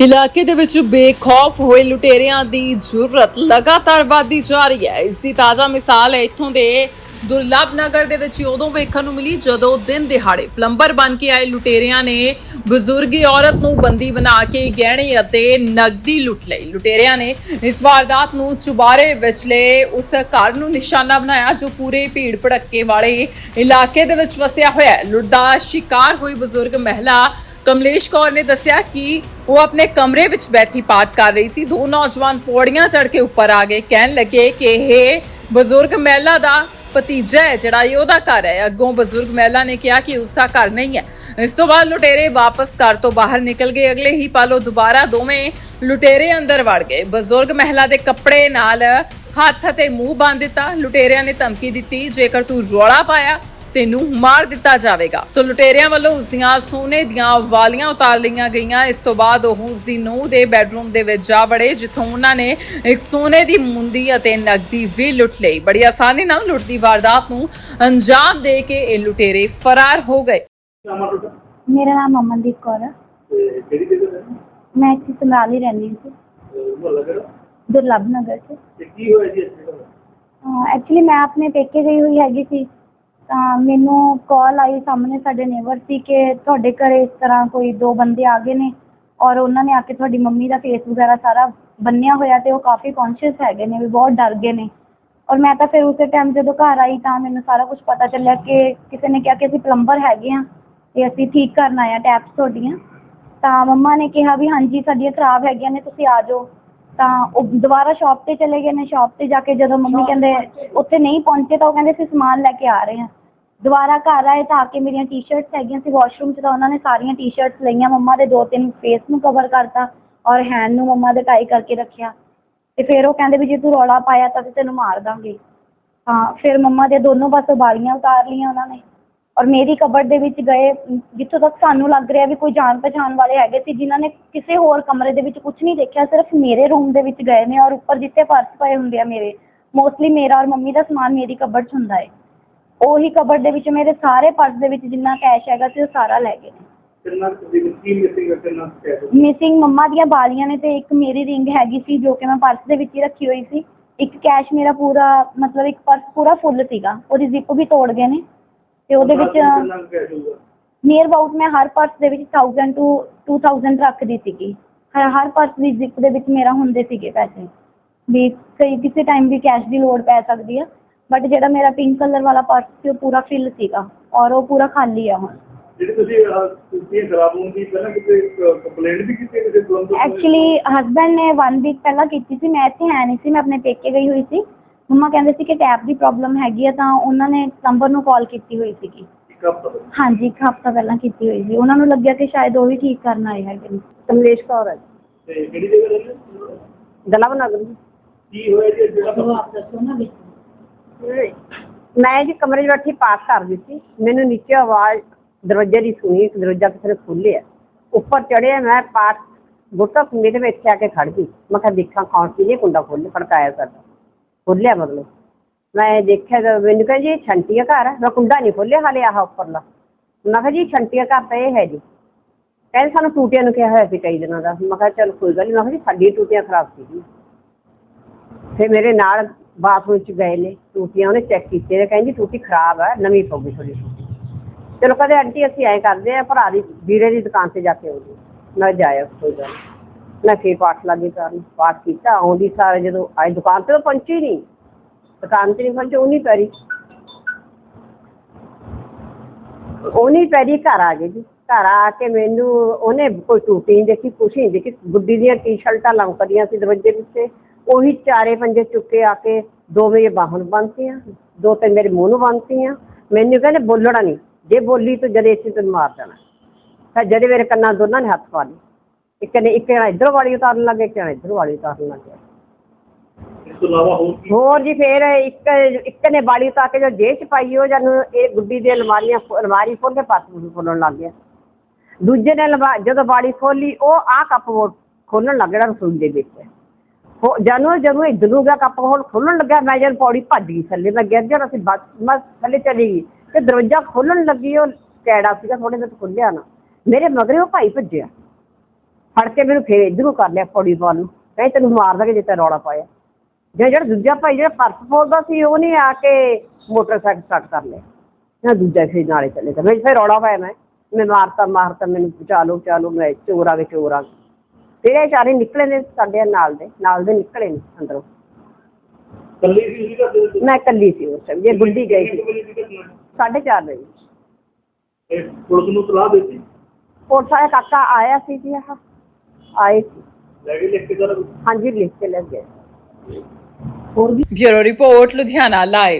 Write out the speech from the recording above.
ਇਲਾਕੇ ਦੇ ਵਿੱਚ ਬੇਖੌਫ ਹੋਏ ਲੁਟੇਰਿਆਂ ਦੀ ਜ਼ਰੂਰਤ ਲਗਾਤਾਰ ਵਧਦੀ ਜਾ ਰਹੀ ਹੈ। ਇਸ ਦੀ ਤਾਜ਼ਾ ਮਿਸਾਲ ਹੈ ਇੱਥੋਂ ਦੇ ਦੁਰਲਭ ਨਗਰ ਦੇ ਵਿੱਚ ਉਦੋਂ ਵੇਖਣ ਨੂੰ ਮਿਲੀ ਜਦੋਂ ਦਿਨ ਦਿਹਾੜੇ ਪਲੰਬਰ ਬਣ ਕੇ ਆਏ ਲੁਟੇਰਿਆਂ ਨੇ ਬਜ਼ੁਰਗੀ ਔਰਤ ਨੂੰ ਬੰਦੀ ਬਣਾ ਕੇ ਗਹਿਣੇ ਅਤੇ ਨਕਦੀ ਲੁੱਟ ਲਈ। ਲੁਟੇਰਿਆਂ ਨੇ ਇਸ ਵਾਰਦਾਤ ਨੂੰ ਚੁਬਾਰੇ ਵਿਚਲੇ ਉਸ ਘਰ ਨੂੰ ਨਿਸ਼ਾਨਾ ਬਣਾਇਆ ਜੋ ਪੂਰੇ ਭੀੜ ਭੜੱਕੇ ਵਾਲੇ ਇਲਾਕੇ ਦੇ ਵਿੱਚ ਵਸਿਆ ਹੋਇਆ ਹੈ। ਲੁੱਟ ਦਾ ਸ਼ਿਕਾਰ ਹੋਈ ਬਜ਼ੁਰਗ ਮਹਿਲਾ ਕਮਲੇਸ਼ ਕੌਰ ਨੇ ਦੱਸਿਆ ਕਿ ਉਹ ਆਪਣੇ ਕਮਰੇ ਵਿੱਚ ਬੈਠੀ ਪਾਠ ਕਰ ਰਹੀ ਸੀ। ਦੋ ਨੌਜਵਾਨ ਪੌੜੀਆਂ ਚੜ੍ਹ ਕੇ ਉੱਪਰ ਆ ਗਏ। ਕਹਿਣ ਲੱਗੇ ਕਿ ਇਹ ਬਜ਼ੁਰਗ ਮਹਿਲਾ ਦਾ ਭਤੀਜਾ ਹੈ, ਜਿਹੜਾ ਇਹ ਉਹਦਾ ਘਰ ਹੈ। ਅੱਗੋਂ ਬਜ਼ੁਰਗ ਮਹਿਲਾ ਨੇ ਕਿਹਾ ਕਿ ਉਸ ਦਾ ਘਰ ਨਹੀਂ ਹੈ। ਇਸ ਤੋਂ ਬਾਅਦ ਲੁਟੇਰੇ ਵਾਪਸ ਘਰ ਤੋਂ ਬਾਹਰ ਨਿਕਲ ਗਏ। ਅਗਲੇ ਹੀ ਪਾਲੋ ਦੁਬਾਰਾ ਦੋਵੇਂ ਲੁਟੇਰੇ ਅੰਦਰ ਵੜ ਗਏ। ਬਜ਼ੁਰਗ ਮਹਿਲਾ ਦੇ ਕੱਪੜੇ ਨਾਲ ਹੱਥ ਅਤੇ ਮੂੰਹ ਬੰਨ ਦਿੱਤਾ। ਲੁਟੇਰਿਆਂ ਨੇ ਧਮਕੀ ਦਿੱਤੀ, ਜੇਕਰ ਤੂੰ ਰੌਲਾ ਪਾਇਆ ਤੈਨੂੰ ਮਾਰ ਦਿੱਤਾ ਜਾਵੇਗਾ। ਸੋ ਲੁਟੇਰਿਆਂ ਵੱਲੋਂ ਉਸ ਦੀਆਂ ਸੋਨੇ ਦੀਆਂ ਵਾਲੀਆਂ ਉਤਾਰ ਲਈਆਂ ਗਈਆਂ। ਇਸ ਤੋਂ ਬਾਅਦ ਉਹ ਉਸ ਦੀ ਨੂੰਹ ਦੇ ਬੈੱਡਰੂਮ ਦੇ ਵਿੱਚ ਜਾ ਵੜੇ ਜਿੱਥੋਂ ਉਹਨਾਂ ਨੇ ਇੱਕ ਸੋਨੇ ਦੀ ਮੁੰਦੀ ਅਤੇ ਨਕਦੀ ਵੀ ਲੁੱਟ ਲਈ। ਬੜੀ ਆਸਾਨੀ ਨਾਲ ਲੁੱਟ ਦੀ ਵਾਰਦਾਤ ਨੂੰ ਅੰਜਾਮ ਦੇ ਕੇ ਇਹ ਲੁਟੇਰੇ ਫਰਾਰ ਹੋ ਗਏ। ਮੇਰਾ ਨਾਮ ਅਮਨਦੀਪ ਕੌਰ ਹੈ ਕਿਹੜੀ ਜਗ੍ਹਾ ਮੈਂ ਇੱਥੇ ਸਮਰਾਲ ਹੀ ਰਹਿੰਦੀ ਹਾਂ ਮੁਹੱਲਾ ਕਿਹੜਾ? ਦੁਰਲਭ ਨਗਰ 'ਚ। ਤੇ ਕੀ ਹੋਇਆ ਜੀ ਇੱਥੇ? ਐਕਚੁਅਲੀ ਮੈਂ ਆਪਣੇ ਪੇਕੇ ਗਈ ਹੋਈ ਹੈਗੀ ਸੀ। ਤਾਂ ਮੈਨੂੰ ਕਾਲ ਆਈ ਸਾਹਮਣੇ ਸਾਡੇ ਨੇਬਰ ਸੀ ਕਿ ਤੁਹਾਡੇ ਘਰੇ ਇਸ ਤਰ੍ਹਾਂ ਕੋਈ ਦੋ ਬੰਦੇ ਆ ਗਏ ਨੇ ਔਰ ਉਹਨਾਂ ਨੇ ਆ ਕੇ ਤੁਹਾਡੀ ਮੰਮੀ ਦਾ ਫੇਸ ਵਗੈਰਾ ਸਾਰਾ ਬੰਨਿਆ ਹੋਇਆ ਤੇ ਉਹ ਕਾਫੀ ਕੌਨਸ਼ੀਅਸ ਹੈਗੇ ਨੇ ਵੀ ਬਹੁਤ ਡਰ ਗਏ ਨੇ। ਔਰ ਮੈਂ ਤਾਂ ਫਿਰ ਉਸੇ ਟਾਈਮ ਜਦੋਂ ਘਰ ਆਈ ਤਾਂ ਮੈਨੂੰ ਸਾਰਾ ਕੁਝ ਪਤਾ ਚੱਲਿਆ ਕਿ ਕਿਸੇ ਨੇ ਕਿਹਾ ਕਿ ਅਸੀਂ ਪਲੰਬਰ ਹੈਗੇ ਆ ਤੇ ਅਸੀਂ ਠੀਕ ਕਰਨ ਆਏ ਆ ਟੈਪਸ ਤੁਹਾਡੀਆਂ। ਤਾਂ ਮੰਮਾ ਨੇ ਕਿਹਾ ਵੀ ਹਾਂਜੀ ਸਾਡੀਆਂ ਖਰਾਬ ਹੈਗੀਆਂ ਨੇ ਤੁਸੀਂ ਆ ਜਾਓ। ਤਾਂ ਉਹ ਦੁਬਾਰਾ ਸ਼ਾਪ ਤੇ ਚਲੇ ਗਏ ਨੇ ਸ਼ਾਪ ਤੇ ਜਾ ਕੇ ਜਦੋਂ ਮੰਮੀ ਕਹਿੰਦੇ ਉੱਥੇ ਨਹੀਂ ਪਹੁੰਚੇ ਤਾਂ ਉਹ ਕਹਿੰਦੇ ਅਸੀਂ ਸਮਾਨ ਲੈ ਕੇ ਆ ਰਹੇ ਹਾਂ। ਦੁਬਾਰਾ ਘਰ ਆਏ ਤਾਂ ਆ ਕੇ ਮੇਰੀਆਂ ਟੀ-ਸ਼ਰਟਸ ਹੈਗੀਆਂ ਸੀ ਵਾਸ਼ਰੂਮ 'ਚ ਤਾਂ ਉਹਨਾਂ ਨੇ ਸਾਰੀਆਂ ਟੀ-ਸ਼ਰਟਸ ਲਈਆਂ ਮੰਮਾ ਦੇ ਦੋ ਤਿੰਨ ਫੇਸ ਨੂੰ ਕਵਰ ਕਰਤਾ ਔਰ ਹੈਂਡ ਨੂੰ ਮੰਮਾ ਦੇ ਟਾਈ ਕਰਕੇ ਰੱਖਿਆ। ਤੇ ਫਿਰ ਉਹ ਕਹਿੰਦੇ ਵੀ ਜੇ ਤੂੰ ਰੌਲਾ ਪਾਇਆ ਤਾਂ ਤੈਨੂੰ ਮਾਰ ਦਾਂਗੇ। ਹਾਂ ਫਿਰ ਮੰਮਾ ਦੇ ਦੋਨੋਂ ਪਾਸੋਂ ਬਾਲੀਆਂ ਉਤਾਰ ਲਈਆਂ ਉਹਨਾਂ ਨੇ। ਔਰ ਮੇਰੀ ਕਬਰ ਦੇ ਵਿੱਚ ਗਏ ਅਮ, ਜਿੱਥੋਂ ਤੱਕ ਸਾਨੂੰ ਲੱਗ ਰਿਹਾ ਵੀ ਕੋਈ ਜਾਣ ਪਛਾਣ ਵਾਲੇ ਹੈਗੇ ਸੀ ਜਿਨ੍ਹਾਂ ਨੇ ਕਿਸੇ ਹੋਰ ਕਮਰੇ ਦੇ ਵਿੱਚ ਕੁਝ ਨਹੀਂ ਦੇਖਿਆ ਸਿਰਫ ਮੇਰੇ ਰੂਮ ਦੇ ਵਿੱਚ ਗਏ ਨੇ ਔਰ ਉੱਪਰ ਜਿੱਥੇ ਪਰਸ ਪਏ ਹੁੰਦੇ ਆ ਮੇਰੇ ਮੋਸਟਲੀ ਮੇਰਾ ਔਰ ਮੰਮੀ ਦਾ ਸਮਾਨ ਮੇਰੀ ਕਬਰ 'ਚ ਹੁੰਦਾ ਹੈ। ਉਹੀ ਕਬਰ ਦੇ ਵਿੱਚ ਮੇਰੇ ਸਾਰੇ ਪਰਸ ਦੇ ਵਿੱਚ ਜਿੰਨਾ ਕੈਸ਼ ਹੈਗਾ ਸੀ ਉਹ ਸਾਰਾ ਲੈ ਗਏ ਕਿੰਨਾ ਕੀ ਮਿਸਿੰਗ ਹੈ ਕਿੰਨਾ ਕੈਸ਼ ਮਿਸਿੰਗ ਮੰਮਾ ਦੀਆਂ ਬਾਲੀਆਂ ਨੇ ਤੇ ਇੱਕ ਮੇਰੀ ਰਿੰਗ ਹੈਗੀ ਸੀ ਜੋ ਕਿ ਮੈਂ ਪਰਸ ਦੇ ਵਿੱਚ ਹੀ ਰੱਖੀ ਹੋਈ ਸੀ। ਇੱਕ ਕੈਸ਼ ਮੇਰਾ ਪੂਰਾ ਮਤਲਬ ਇੱਕ ਪਰਸ ਪੂਰਾ ਫੁੱਲ ਸੀਗਾ। ਉਹਦੀ ਜ਼ਿਪ ਵੀ ਤੋੜ ਗਏ ਨੇ। ਤੇ ਉਹਦੇ ਵਿੱਚ ਨੀਅਰ ਅਬਾਊਟ ਮੈਂ ਹਰ ਪਰਸ ਦੇ ਵਿੱਚ 1000 ਟੂ 2000 ਰੱਖਦੀ ਸੀਗੀ। ਹਰ ਹਰ ਪਰਸ ਦੀ ਜ਼ਿਪ ਦੇ ਵਿੱਚ ਮੇਰਾ ਹੁੰਦੇ ਸੀਗੇ ਪੈਸੇ। ਵੀ ਕਈ ਕਿਸੇ ਟਾਈਮ ਵੀ ਕੈਸ਼ ਦੀ ਲੋੜ ਪੈ ਸਕਦੀ ਆ। ਬਟ ਜਿਹੜਾ ਮੇਰਾ ਪਿੰਕ ਕਲਰ ਵਾਲਾ ਪਰਸ ਸੀ ਉਹ ਪੂਰਾ ਫਿਲ ਸੀਗਾ ਔਰ ਉਹ ਪੂਰਾ ਖਾਲੀ ਆ ਹੁਣ। ਜਿਹੜੀ ਤੁਸੀਂ ਤੁਸੀਂ ਖਰਾਬ ਹੋਣ ਦੀ ਪਹਿਲਾਂ ਕਿਤੇ ਕੰਪਲੇਂਟ ਵੀ ਕੀਤੀ ਕਿਸੇ ਤੁਰੰਤ ਐਕਚੁਅਲੀ ਹਸਬੰਡ ਨੇ 1 ਵੀਕ ਪਹਿਲਾਂ ਕੀਤੀ ਸੀ ਮੈਂ ਇੱਥੇ ਹੈ ਨਹੀਂ ਸੀ ਮੈਂ ਆਪਣੇ ਪੇਕੇ ਗਈ ਹੋਈ ਸੀ। ਮੰਮਾ ਕਹਿੰਦੇ ਸੀ ਕਿ ਟੈਪ ਦੀ ਪ੍ਰੋਬਲਮ ਹੈਗੀ ਆ ਤਾਂ ਉਹਨਾਂ ਨੇ ਪਲੰਬਰ ਨੂੰ ਕਾਲ ਕੀਤੀ ਹੋਈ ਸੀਗੀ। ਹਾਂਜੀ ਇੱਕ ਹਫਤਾ ਪਹਿਲਾਂ ਕੀਤੀ ਹੋਈ ਸੀ। ਉਹਨਾਂ ਨੂੰ ਲੱਗਿਆ ਕਿ ਸ਼ਾਇਦ ਉਹ ਹੀ ਠੀਕ ਕਰਨ ਆਏ ਹੈਗੇ ਨੇ। ਕਮਲੇਸ਼ ਕੌਰ ਹੈ ਤੇ ਕਿਹੜੀ ਜਗ੍ਹਾ ਰਹਿੰਦੇ? ਹੋ? ਦਲਬ ਨਗਰ ਕੀ ਹੋਇਆ ਜੀ ਜਿਹੜਾ ਆਪ ਦੱਸੋ ਨਾ ਵਿੱਚ। ਮੈਂ ਜੀ ਕਮਰੇ 'ਚ ਬੈਠੀ ਪਾਠ ਕਰ ਦਿੱਤੀ ਮੈਨੂੰ ਨੀਚੇ ਆਵਾਜ਼, ਦਰਵਾਜ਼ੇ ਦੀ ਸੁਣੀ ਕਿ ਦਰਵਾਜ਼ਾ ਕਿਸੇ ਨੇ ਖੋਲ੍ਹਿਆ। ਉੱਪਰ ਚੜਿਆ ਮੈਂ, ਪਾਠ ਗੁੱਟਾ ਕੁੰਡੇ ਦੇ ਵਿੱਚ ਆ ਕੇ ਖੜ ਗਈ। ਮੈਂ ਕਿਹਾ, ਦੇਖਾਂ ਕੌਣ ਸੀ? ਇਹ ਕੁੰਡਾ ਖੋਲ੍ਹ, ਖੜਕਾਇਆ ਕਰਦਾ ਖੋਲ੍ਹਿਆ ਮਤਲਬ। ਮੈਂ ਦੇਖਿਆ ਤਾਂ ਮੈਨੂੰ ਕਹਿੰਦੀ ਜੀ ਛੰਟੀਆ ਘਰ ਹੈ ਮੈਂ ਕੁੰਡਾ ਨਹੀਂ ਖੋਲ੍ਹਿਆ ਹਾਲੇ ਆਹ ਉੱਪਰਲਾ। ਮੈਂ ਕਿਹਾ ਜੀ, ਛੰਟੀਆ ਘਰ ਤਾਂ ਇਹ ਹੈ ਜੀ। ਕਹਿੰਦੇ ਸਾਨੂੰ ਟੂਟੀਆਂ ਨੂੰ ਕਿਹਾ ਹੋਇਆ ਸੀ ਕਈ ਦਿਨਾਂ ਦਾ। ਮੈਂ ਕਿਹਾ, ਚਲ ਕੋਈ ਗੱਲ ਨਹੀਂ ਮੈਂ ਕਿਹਾ ਜੀ ਸਾਡੀ ਟੂਟੀਆਂ ਖਰਾਬ ਸੀ ਫਿਰ ਮੇਰੇ ਨਾਲ ਬਾਥਰੂਮ ਚ ਗਏ ਨੇ, ਟੂਟੀਆਂ ਉਹਨੇ ਚੈੱਕ ਕੀਤੇ ਨੇ, ਕਹਿੰਦੀ ਟੂਟੀ ਖਰਾਬ ਹੈ ਨਵੀਂ ਪਊਗੀ ਥੋੜੀ ਚਲੋ ਕਦੇ ਆਂਟੀ, ਅਸੀਂ ਐਂ ਕਰਦੇ ਆ, ਭਰਾ ਦੀ, ਵੀਰੇ ਦੀ ਦੁਕਾਨ ਤੇ ਜਾ ਕੇ ਆਉਂਦੇ ਮੈਂ ਜਾਇਆ ਕੋਈ ਗੱਲ ਮੈਂ ਫੇਰ ਪਾਠ ਲੱਗੀ ਕਰਨ, ਪਾਠ ਕੀਤਾ, ਆਉਂਦੀ ਸਾਰੇ ਜਦੋਂ ਆਈ ਦੁਕਾਨ ਤੇ ਪਹੁੰਚੀ ਨਹੀਂ ਦੁਕਾਨ ਤੇ ਨਹੀਂ ਪਹੁੰਚੀ ਉਹ ਪੈਰੀ। ਉਹ ਪੈਰੀ ਘਰ ਆ ਗਈ ਜੀ। ਘਰ ਆ ਕੇ ਮੈਨੂੰ ਉਹਨੇ ਕੋਈ ਟੂਟੀ ਨਹੀਂ ਦੇਖੀ, ਕੁਛ ਨਹੀਂ ਦੇਖੀ, ਗੁੱਡੀ ਦੀਆਂ ਟੀ-ਸ਼ਰਟਾਂ ਲੰਕਦੀਆਂ ਸੀ ਦਰਵਾਜ਼ੇ ਪਿੱਛੇ। ਉਹੀ ਚਾਰੇ ਪੰਜੇ ਚੁੱਕੇ ਆ ਕੇ ਦੋ ਮੇਰੇ ਬਾਹਾਂ ਨੂੰ ਬੰਨਤੀਆਂ ਦੋ ਤੇ ਮੇਰੇ ਮੂੰਹ ਨੂੰ ਬੰਨਤੀਆਂ। ਮੈਨੂੰ ਕਹਿੰਦੇ ਬੋਲਣਾ ਨਹੀਂ ਜੇ ਬੋਲੀ ਤਾਂ ਜਦੇ ਇੱਥੇ ਤੈਨੂੰ ਮਾਰ ਦੇਣਾ। ਫਿਰ ਜਦੇ ਮੇਰੇ ਕੰਨਾਂ ਦੋਨਾਂ ਨੇ ਹੱਥ ਪਾ ਲਏ। ਇੱਕ ਨੇ ਇੱਕ ਨੇ ਇੱਧਰ ਵਾਲੀ ਉਤਾਰਨ ਲੱਗੇ ਇੱਕ ਇੱਧਰ ਵਾਲੀ ਉਤਾਰਨ ਲੱਗੇ ਇਸ ਤੋਂ ਇਲਾਵਾ ਹੋਰ ਕੀ? ਹੋਰ ਜੀ ਫੇਰ ਇੱਕ ਇੱਕ ਨੇ ਬਾਲੀ ਉਤਾਰ ਕੇ ਜੋ ਜੇਬ ਚ ਪਾਈ ਉਹ ਜਨ ਇਹ ਗੁੱਡੀ ਦੇ ਅਲਮਾਰੀਆਂ ਅਲਮਾਰੀ ਖੋਲ ਕੇ ਪਾਸ ਖੋਲਣ ਲੱਗ ਗਿਆ। ਦੂਜੇ ਨੇ ਜਦੋਂ ਬਾੜੀ ਖੋਲੀ ਉਹ ਆ ਕੱਪ ਖੋਲਣ ਲੱਗ ਗਿਆ ਰਸੋਈ ਦੇ ਵਿੱਚ। ਜਦੋਂ ਜਦੋਂ ਇੱਧਰ ਨੂੰ ਗਿਆ ਕੱਪ ਖੋਲ ਖੋਲਣ ਲੱਗਾ, ਮੈਂ ਜਦ ਪੌੜੀ ਭੱਜ ਗਈ, ਥੱਲੇ ਮੈਂ ਗਿਰ ਗਿਆ, ਅਸੀਂ ਬਸ ਮੈਂ ਥੱਲੇ ਚਲੀ ਗਈ। ਤੇ ਦਰਵਾਜ਼ਾ ਖੋਲਣ ਲੱਗੀ, ਉਹ ਕੈੜਾ ਸੀਗਾ ਥੋੜੇ ਜਿਹਾ ਖੁੱਲਿਆ ਨਾ। ਮੇਰੇ ਮਗਰੇ ਉਹ ਭਾਈ ਭੱਜਿਆ। ਫੜ ਕੇ ਮੈਨੂੰ ਫੇਰ ਇਧਰੋਂ ਕਰ ਲਿਆ ਪੌੜੀ ਪਾਉਣ ਨੂੰ। ਕਹਿੰਦੇ ਤੈਨੂੰ ਮਾਰ ਦਾਂਗੇ ਜੇ ਤੇ ਰੌਲਾ ਪਾਇਆ। ਜੇ ਜਿਹੜਾ ਦੂਜਾ ਭਾਈ ਜਿਹੜਾ ਪਰਸ ਬੋਲਦਾ ਸੀ ਉਹਨੇ ਆ ਕੇ ਮੋਟਰਸਾਈਕਲ ਸਟਾਰਟ ਕਰ ਲਿਆ। ਨਾ ਦੂਜਾ ਫੇਰ ਨਾਲੇ ਚੱਲੇ ਤਾਂ। ਮੈਂ ਫੇਰ ਰੌਲਾ ਪਾਇਆ ਮੈਂ। ਮੈਂ ਮਾਰਤਾ ਮਾਰਤਾ ਮੈਨੂੰ ਚਾਲੋ ਚਾਲੋ ਮੈਂ ਚੋਰ ਆ ਗਏ ਗਏ ਤੇਰੇ ਚਾਰੇ ਨਿਕਲੇ ਨੇ ਸਾਡੇ ਨਾਲ ਦੇ ਨਾਲ ਦੇ ਨਿਕਲੇ ਨੇ ਅੰਦਰੋਂ। ਕੱਲੀ ਸੀ ਉਸੇ ਘਰ ਦੇ ਵਿੱਚ? ਮੈਂ ਇਕੱਲੀ ਸੀ ਉਸ ਟਾਈਮ ਜੇ ਗੁੱਡੀ ਗਈ ਸੀ। ਕਿੰਨੇ ਵਜੇ ਦੀ ਘਟਨਾ ਹੈ? ਸਾਢੇ ਚਾਰ ਵਜੇ। ਇਹ ਪੁਲਿਸ ਨੂੰ ਤਲਾਹ ਦਿੱਤੀ? ਪੁਲਿਸ ਵਾਲਾ ਕਾਕਾ ਆਇਆ ਸੀ ਜੀ ਆਹ ਆਏ ਸੀ। ਲੈ ਕੇ ਲਿਖ ਕੇ ਸਾਰਾ ਕੁਛ? ਹਾਂਜੀ ਲਿਖ ਕੇ ਲੈ ਗਏ। ਹੋਰ ਵੀ ਬਿਊਰੋ ਰਿਪੋਰਟ ਲੁਧਿਆਣਾ ਲਾਈਵ